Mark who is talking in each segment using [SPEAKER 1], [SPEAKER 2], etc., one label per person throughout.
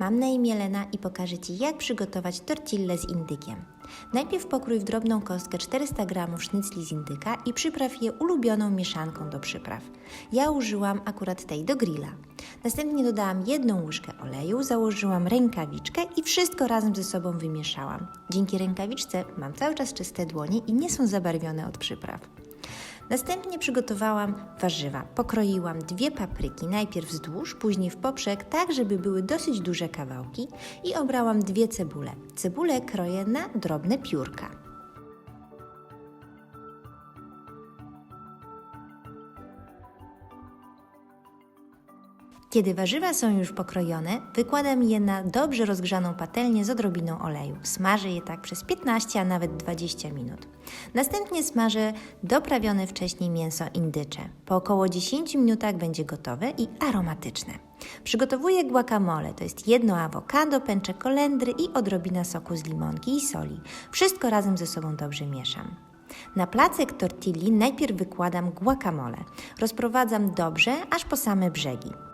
[SPEAKER 1] Mam na imię Lena i pokażę Ci, jak przygotować tortillę z indykiem. Najpierw pokrój w drobną kostkę 400 g sznycli z indyka i przypraw je ulubioną mieszanką do przypraw. Ja użyłam akurat tej do grilla. Następnie dodałam jedną łyżkę oleju, założyłam rękawiczkę i wszystko razem ze sobą wymieszałam. Dzięki rękawiczce mam cały czas czyste dłonie i nie są zabarwione od przypraw. Następnie przygotowałam warzywa. Pokroiłam dwie papryki, najpierw wzdłuż, później w poprzek, tak żeby były dosyć duże kawałki i obrałam dwie cebule. Cebulę kroję na drobne piórka. Kiedy warzywa są już pokrojone, wykładam je na dobrze rozgrzaną patelnię z odrobiną oleju. Smażę je tak przez 15, a nawet 20 minut. Następnie smażę doprawione wcześniej mięso indycze. Po około 10 minutach będzie gotowe i aromatyczne. Przygotowuję guacamole, to jest jedno awokado, pęczek kolendry i odrobina soku z limonki i soli. Wszystko razem ze sobą dobrze mieszam. Na placek tortilli najpierw wykładam guacamole. Rozprowadzam dobrze, aż po same brzegi.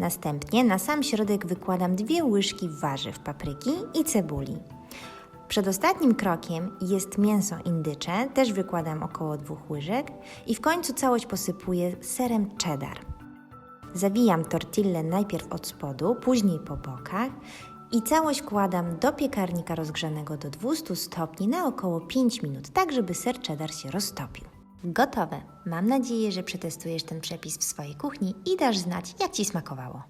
[SPEAKER 1] Następnie na sam środek wykładam dwie łyżki warzyw, papryki i cebuli. Przedostatnim krokiem jest mięso indycze, też wykładam około dwóch łyżek i w końcu całość posypuję serem cheddar. Zawijam tortillę najpierw od spodu, później po bokach i całość wkładam do piekarnika rozgrzanego do 200 stopni na około 5 minut, tak żeby ser cheddar się roztopił. Gotowe. Mam nadzieję, że przetestujesz ten przepis w swojej kuchni i dasz znać, jak Ci smakowało.